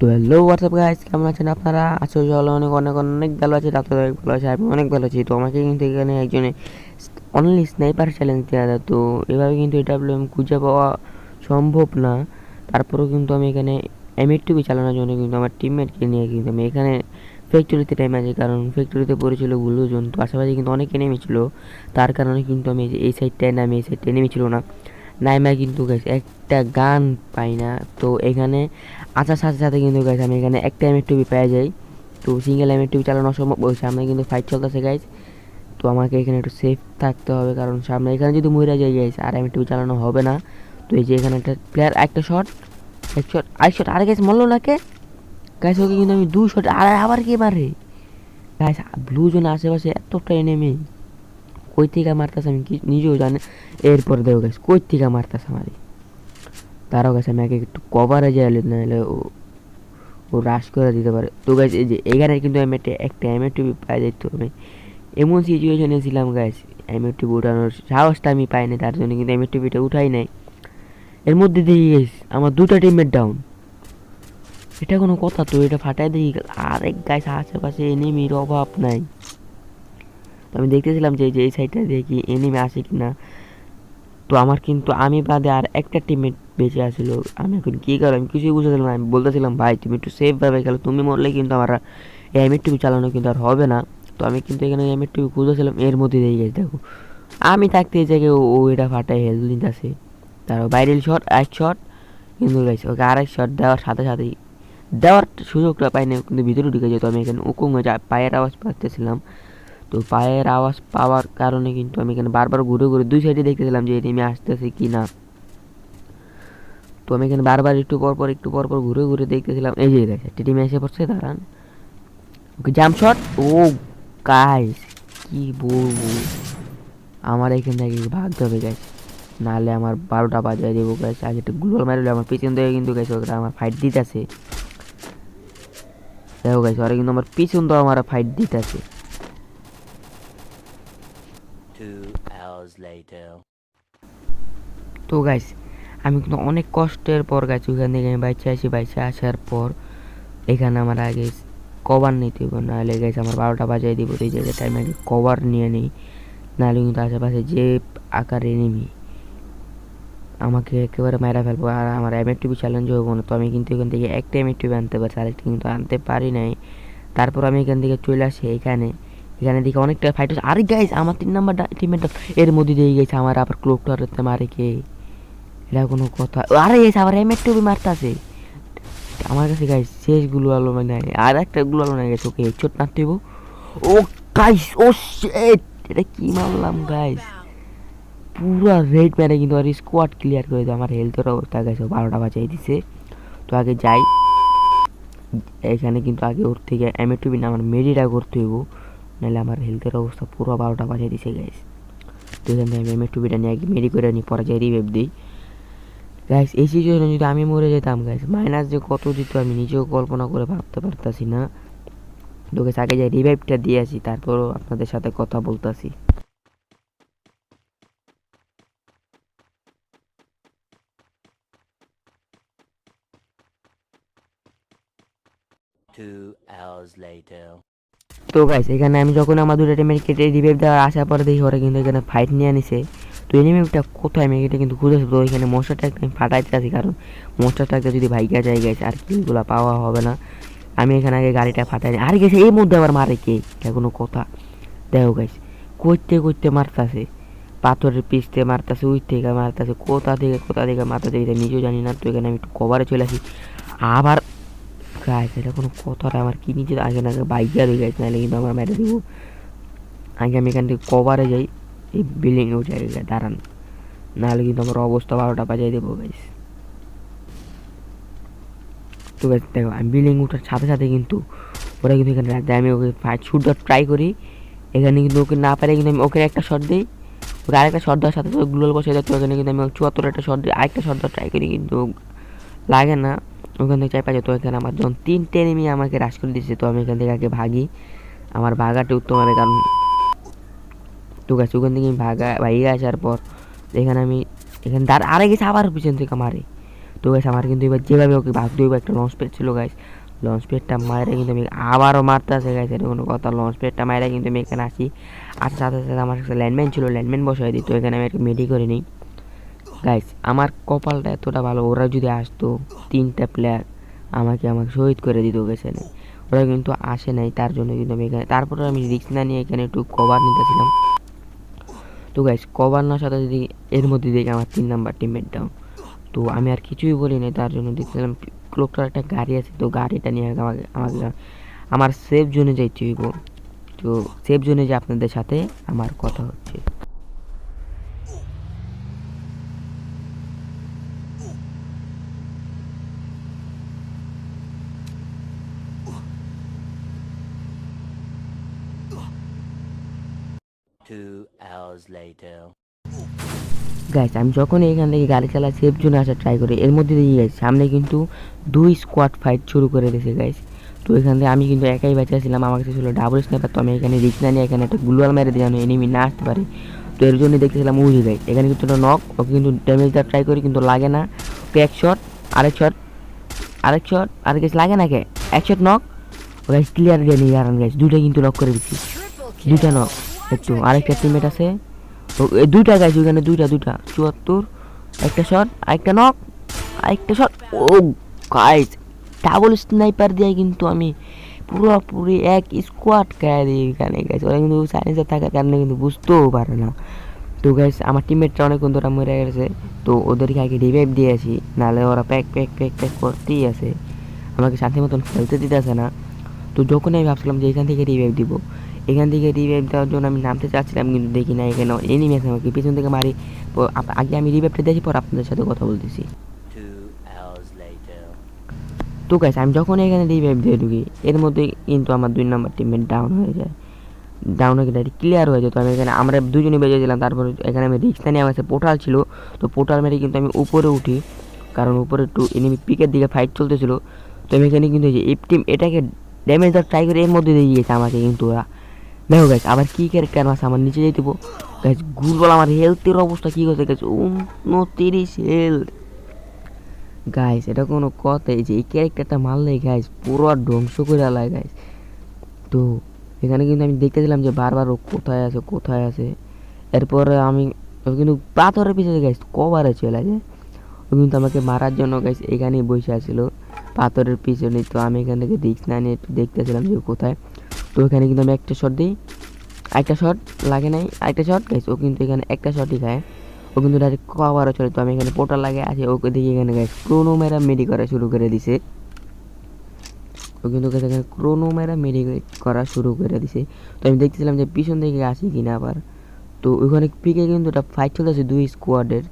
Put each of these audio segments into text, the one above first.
তো hello WhatsApp guys কেমন আছেন আপনারা? আসলে চলো অনেক অনেক অনেক ভালো আছে ডাক্তার অনেক ভালো আছে আমি অনেক ভালো আছি। তো আমাকে কিন্তু এখানে একজনে অনলি স্নাইপার চ্যালেঞ্জ দেওয়া যায়। তো এভাবে কিন্তু এটা খুঁজে পাওয়া সম্ভব না। তারপরেও কিন্তু আমি এখানে এমএড টুবি চালানোর জন্য কিন্তু আমার টিমমেটকে নিয়ে কিন্তু আমি এখানে ফ্যাক্টরিতে টাইম আছে। কারণ ফ্যাক্টরিতে পড়েছিল গুলোজন। তো আশেপাশে কিন্তু অনেক এনিমি ছিল। তার কারণে কিন্তু আমি এই সাইডটায় নামি, এই সাইডটা এনিমি ছিল না। নাইমা কিন্তু গেছে একটা গান পাই না। তো এখানে আসার সাথে সাথে কিন্তু গাইস আমি এখানে একটা এমএড টুবি পেয়ে যাই। তো সিঙ্গেল এমএড টুবি চালানো অসম্ভব। ওই সামনে কিন্তু ফাইট চলতেছে গাইস তো আমাকে এখানে একটু সেফ থাকতে হবে, কারণ সামনে এখানে যদি মহিলা যাই গাইস আর এমএড টুবি চালানো হবে না। তো এই যে এখানে একটা প্লেয়ার একটা শট এক শট আরেক শট আরে গাইস মরলো না কে গাইস ওকে কিন্তু আমি দুই শট আর আবার কে মারে? গাইস ব্লু জোন আশেপাশে এতটা এনেমি কই থেকে মারতেছে আমি কি নিজেও জানি এরপর দেখো গাইস কই থেকে মারতেছে আমারে? তারাও গাছ, আমি আগে একটু কভারে যাই নাহলে ও ও রাশ করে দিতে পারে। তো গাছ এই যে এখানে কিন্তু আমি একটা একটা এমএ টিভি পাই যেত আমি এমন সিচুয়েশনে ছিলাম গাছ এমএ টিভি উঠানোর সাহসটা আমি পাইনি তার জন্য কিন্তু এমএ টিভিটা উঠাই নাই। এর মধ্যে দেখি গেছ আমার দুটা টিমের ডাউন এটা কোনো কথা তো, এটা ফাটাই দেখি আরেক গাছ আশেপাশে এনিমির অভাব নাই। আমি দেখতেছিলাম যে যে এই সাইডটা দেখি এনিমি আসে কি না তো আমার কিন্তু আমি বাদে আর একটা টিমমেট বেঁচে আসলো আমি এখন কী আমি কিছুই বুঝতেছিলাম না। আমি বলতেছিলাম, ভাই, তুমি একটু সেফভাবে খেলো। তুমি মরলে কিন্তু আমার এমএর টিভি চালানো কিন্তু আর হবে না। তো আমি কিন্তু এখানে এমএর টিভি খুঁজেছিলাম এর মধ্যে দিয়ে গেছে, দেখো। আমি থাকতে এই জায়গায় ও এটা ফাটায় হেলথ নিতেছে। তার বাইরের শট এক শট কিন্তু গেছে ওকে আরেক শট দেওয়ার সাথে সাথেই, দেওয়ার সুযোগটা পাইনি। কিন্তু ভিতরে ঢুকে যেত আমি এখানে উকুম পায়ের আওয়াজ পাচ্ছিলাম। তো পায়ের আওয়াজ পাওয়ার কারণে কিন্তু আমি এখানে বারবার ঘুরে ঘুরে দুই সাইডে দেখতেছিলাম যে এনিমি আসতেছে কি না তো আমি এখানে বারবার একটু পর পর, একটু পর পর ঘুরে ঘুরে দেখতেছিলাম। এই যে দেখে একটা টিমে এসে পড়ছে, দাঁড়ান। ওকে জাম্প শট ও গাইস কি বলব? আমার এখান থেকে ভাগতে হবে গাইস নাহলে আমার বারোটা বাজায় দেবো গাইস আগে একটা গুগল মারলে আমার পিছন থেকে কিন্তু গাইস ওরা আমার ফাইট দিতেছে। দেখো গাইস ওরা কিন্তু আমার পিছন তো আমার ফাইট দিতেছে Two hours later. তো গাইস আমি কিন্তু অনেক কষ্টের পর গাছ ওখান থেকে আমি বাইচে আসি, বাইচে আসার পর এখানে আমার আগে কভার নিতে হবে নাহলে গেছে আমার বারোটা বাজায় দিব এই জায়গায় টাইমে আগে কভার নিয়ে নিই, নাহলে কিন্তু আশেপাশে যে আকার এনিমি আমাকে একেবারে মেরা ফেলব, আর আমার এম টিভি চ্যালেঞ্জ হব না তো আমি কিন্তু এখান থেকে একটা এম টিভি আনতে পারছি, আরেকটা কিন্তু আনতে পারি নাই, তারপর আমি এখান থেকে চলে আসি, এখানে এখানে দেখি অনেকটা ফাইট হচ্ছে আরে গাইস আমার তিন নাম্বার টিমের এর মধ্যে দিয়ে গেছে আমার আবার ক্লোকটার মারে কে? এটা কোনো কথা। আরে গেছে আবার এম টুবি মারতাছে। আমার কাছে গাইস শেষগুলো আলো মানে আর একটা গুলো আলো না গেছে, ওকে, চোট হইব। ও গাইস ও শিট এটা কি মারলাম গাইস পুরো রেড মেরে কিন্তু আর স্কোয়াড ক্লিয়ার করে দেয়। আমার হেলথের অবস্থা গেছে বারোটা বাজাই দিছে। তো আগে যাই। এখানে কিন্তু আগে ওর থেকে এম টুবি না, আমার মেডিটা করতে হইব। নাহলে আমার হেলথের অবস্থা পুরো বারোটা বাজাই দিছে গাইস তো এখান থেকে আমি এম টুবিটা নিয়ে মেডি করে নিই পরে যাই রিভেভ দিই। গাইস এই সিচুয়েশনে যদি আমি মরে যেতাম গাইস মাইনাস যে কত দিত আমি নিজেও কল্পনা করে ভাবতে পারতাছি না। তো গাইস আগে যাই রিভাইভটা দিয়ে আসি, তারপরও আপনাদের সাথে কথা বলতাছি। Two hours later. তো গাইস এখানে আমি যখন আমার দুটো টিমের কেটে রিভাইভ দেওয়ার আসার পরে দেখি, ওরা কিন্তু এখানে ফাইট নিয়ে আনিছে। তো এনিমিটা কোথায় আমি এটা কিন্তু খুঁজেছি তো এখানে মশাটা একটা আমি ফাটাইতে আছি কারণ মশাটাকে যদি ভাইগা যায় গেছে আর কিলগুলো পাওয়া হবে না। আমি এখানে আগে গাড়িটা ফাটাই আর গেছে এই মধ্যে আবার মারে কে? এটা কোনো কথা। দেখো গাইস করতে করতে মারতাছে। পাথরের পিসতে মারতাছে উই থেকে মারতাছে, কোথা থেকে কোথা থেকে মারতাছে, এটা নিজেও জানি না। তো এখানে আমি একটু কভারে চলে আসি। আবার গাইস এটা কোনো কথাটা আমার কি নিজে আগে না বাইকে রয়ে গেছে, নাহলে কিন্তু আমার মেরে দিব। আগে আমি এখান থেকে কভারে যাই, এই বিল্ডিংয়ে উঠে আগে দাঁড়ান। নাহলে কিন্তু আমার অবস্থা বারোটা বাজাই দেবো গাইস তো গাইস দেখো, আমি বিল্ডিং উঠার সাথে সাথে কিন্তু ওরা কিন্তু এখানে রাখতে আমি ওকে ফাইট শুটটা ট্রাই করি। এখানে কিন্তু ওকে না পারে কিন্তু আমি ওকে একটা শট দিই। ওকে আরেকটা শট দেওয়ার সাথে সাথে গ্লোল বসে যাচ্ছে ওখানে কিন্তু আমি চুয়াত্তর একটা শট দিই, আরেকটা শট দেওয়ার ট্রাই করি কিন্তু লাগে না। ওখান থেকে চাই পাচ্ছে তো এখানে আমার যখন তিনটে এনিমি আমাকে রাশ করে দিচ্ছে তো আমি এখান থেকে আগে ভাগি। আমার ভাগাটা উত্তম হবে, কারণ তো গাছ ওখান থেকে আমি ভাগা ভাইয়ে আসার পর এখানে আমি, এখানে তার আরে গেছে আবার পিছন থেকে মারে তো গাইস আমার কিন্তু এবার যেভাবে ওকে ভাগতে হইব একটা লঞ্চ প্যাড ছিল গাছ লঞ্চ প্যাডটা মায়েরা কিন্তু আমি আবারও মারতে আসে গাইস এটা কোনো কথা। লঞ্চ প্যাডটা মায়েরা কিন্তু আমি এখানে আসি। আর সাথে সাথে আমার কাছে ল্যান্ডম্যান ছিল ল্যান্ডম্যান বসাই দিই, তো এখানে আমি একটা মেডি করে নিই। গাইস আমার কপালটা এতটা ভালো, ওরা যদি আসতো, তিনটা প্লেয়ার আমাকে আমাকে শহীদ করে দিত গেছে ওরা কিন্তু আসে নাই, তার জন্য কিন্তু আমি এখানে তারপরে আমি রিস্ক না নিয়ে এখানে একটু কভার নিতেছিলাম। তো গাইস কভার না সাথে যদি এর মধ্যে দেখি আমার তিন নাম্বার টিমমেট ডাউন তো আমি আর কিছুই বলি নাই, তার জন্য দেখছিলাম লোকটার একটা গাড়ি আছে, তো গাড়িটা নিয়ে আমাকে আমাকে আমার সেফ জোনে যাইতে হইব। তো সেফ জোনে যে আপনাদের সাথে আমার কথা হচ্ছে। গাইস আমি যখন এখান থেকে গাড়ি চালা সেফ জোনে আসার ট্রাই করি, এর মধ্যে দিয়ে গাইস সামনে কিন্তু দুই স্কোয়াড ফাইট শুরু করে দিয়েছে গাইস তো এখান থেকে আমি কিন্তু একাই বেঁচে ছিলাম, আমার কাছে ছিল ডাবল স্ন্যাপার তো আমি এখানে রিক্স না নিয়ে এখানে একটা গুলওয়াল মেরে দিয়ে এনিমি না আসতে পারে। তো এর জন্য দেখতেছিলাম উজি গাইস এখানে কিন্তু একটা নক ওকে কিন্তু ড্যামেজ দেওয়ার ট্রাই করি, কিন্তু লাগে না। ওকে এক শট আরেক শট আরেক শট আরেক গাইস লাগে না কে? এক শট নক গাইস ক্লিয়ার দিয়ে নিয়ে গাইস দুইটা কিন্তু নক করে দিচ্ছি। দুইটা নক একটু, আরেকটা টিমমেট আছে। এই দুইটা গাইস ওখানে, দুইটা দুইটা। চুয়াত্তর, একটা শট আরেকটা নক আরেকটা শট ও গাইস ডাবল স্নাইপার দিয়ে কিন্তু আমি পুরোপুরি এক স্কোয়াড গায়ে দিই এখানে গাইস ওরা কিন্তু সাইলেন্সার থাকার কারণে কিন্তু বুঝতেও পারে না। তো গাইস আমার টিমমেটটা অনেক ধরে মরে গেছে। তো ওদেরকে আগে রিভাইভ দিয়েছি নাহলে ওরা প্যাক প্যাক প্যাক প্যাক করতেই আছে আমাকে শান্তি মতন খেলতে দিতেছে না। তো যখন আমি ভাবছিলাম যে এখান থেকে রিভাইভ দিব এখান থেকে রিভাইভ দেওয়ার জন্য আমি নামতে চাচ্ছিলাম, কিন্তু দেখি না এখানে এনিমি আছে আমাকে পিছন থেকে মারি। আগে আমি রিভাইভটা দেখি, পর আপনাদের সাথে কথা বলতেছি। তো গাইস আমি যখন এখানে রিভাইভ দিয়ে ঢুকি, এর মধ্যে কিন্তু আমার দুই নাম্বার টিমমেট ডাউন হয়ে যায়। ডাউন হয়ে গেলে ক্লিয়ার হয়ে যেত। আমি এখানে আমরা দুজনে বেজে দিলাম তারপর এখানে আমি রিক্সা নিয়ে আমার পোর্টাল ছিল। তো পোর্টাল মেরে কিন্তু আমি উপরে উঠি, কারণ উপরে একটু এনিমি পিকের দিকে ফাইট চলতেছিল। তো আমি এখানে কিন্তু এই টিম এটাকে ড্যামেজ দেওয়ার ট্রাই করে এর মধ্যে দিয়ে গিয়েছে আমাকে কিন্তু ওরা। দেখো গাইস আবার কি ক্যারেক্টার আছে? আমার নিচে যেতে গাইস গুলবল আমার হেলথের অবস্থা কী হয়েছে গাইস উনতিরিশ হেলথ গাইস এটা কোনো কথা। এই যে এই ক্যারেক্টারটা মারলে গাইস পুরো ধ্বংস করে আলায় গাইস তো, এখানে কিন্তু আমি দেখতেছিলাম যে বারবার ও কোথায় আছে কোথায় আছে। এরপরে আমি কিন্তু পাথরের পিছনে গাইস কভারে চলে যায়। ও কিন্তু আমাকে মারার জন্য গাইস এখানেই বসে আছিল। পাথরের পিছনে, তো আমি এখান থেকে রিক্স না, নিয়ে একটু দেখতেছিলাম যে কোথায়। তো এখানে কিন্তু আমি একটা শট দিই। একটা শট লাগে নাই একটা শট গাইস ও কিন্তু এখানে একটা শটই খায়। ও কিন্তু ডাইরেক্ট কভারও চলে, তো আমি এখানে পোর্টাল লাগে, আছে ওকে দেখি এখানে গাইস ক্রোনো মেরা মেডি করা শুরু করে দিছে। ও কিন্তু এখানে ক্রোনো মেরা মেডি করা শুরু করে দিছে। তো আমি দেখতেছিলাম যে পিছন থেকে আসি কিনা আবার। তো ওখানে পিকে কিন্তু একটা ফাইট চলতেছে দুই স্কোয়াডের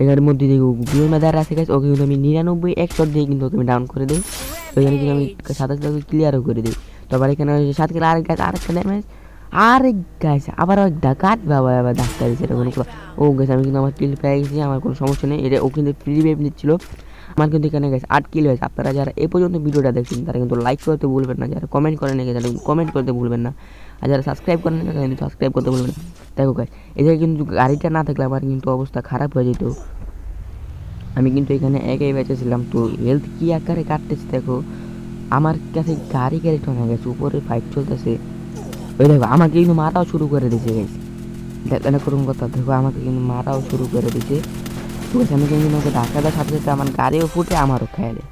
এখানের মধ্যে দেখি গুলো মেদার আছে গাইস ওকে কিন্তু আমি নিরানব্বই, এক শট দিয়ে কিন্তু ওকে আমি ডাউন করে দিই। তো এখানে কিন্তু আমি সাথে ক্লিয়ারও করে দিই। তারপর এখানে ওই যে সাত কিলো আরেক গাছ আরেকটা ড্যামেজ আরেক গাছ আবার ওই ডাকাত বাবা আবার ডাক্তার দিচ্ছে এটা কোনো ও গেছে আমি কিন্তু আমার কিল পেয়ে গেছি আমার কোনো সমস্যা নেই এটা ও কিন্তু ফ্রি বেব নিচ্ছিল আমার কিন্তু এখানে গেছে আট কিল হয়েছে আপনারা যারা এ পর্যন্ত ভিডিওটা দেখছেন তারা কিন্তু লাইক করতে ভুলবেন না যারা কমেন্ট করেন তারা কমেন্ট করতে ভুলবেন না আর যারা সাবস্ক্রাইব করেন তারা কিন্তু সাবস্ক্রাইব করতে ভুলবেন না দেখো গাছ এদিকে কিন্তু গাড়িটা না থাকলে আমার কিন্তু অবস্থা খারাপ হয়ে যেত আমি কিন্তু এখানে একাই বেঁচেছিলাম তো হেলথ কি আকারে কাটতেছে দেখো আমার কাছে গাড়ি গাড়ি হয়ে গেছে, উপরে ফাইট চলতেছে। ওই দেখো, আমাকে কিন্তু মারাও শুরু করে দিয়েছে গাইস দেখেন করুন কথা, দেখো, আমাকে কিন্তু মারাও শুরু করে দিয়েছে তো আমি কিন্তু ওকে ধাক্কা দেওয়ার সাথে সাথে আমার গাড়িও ফুটে, আমারও খেয়ালে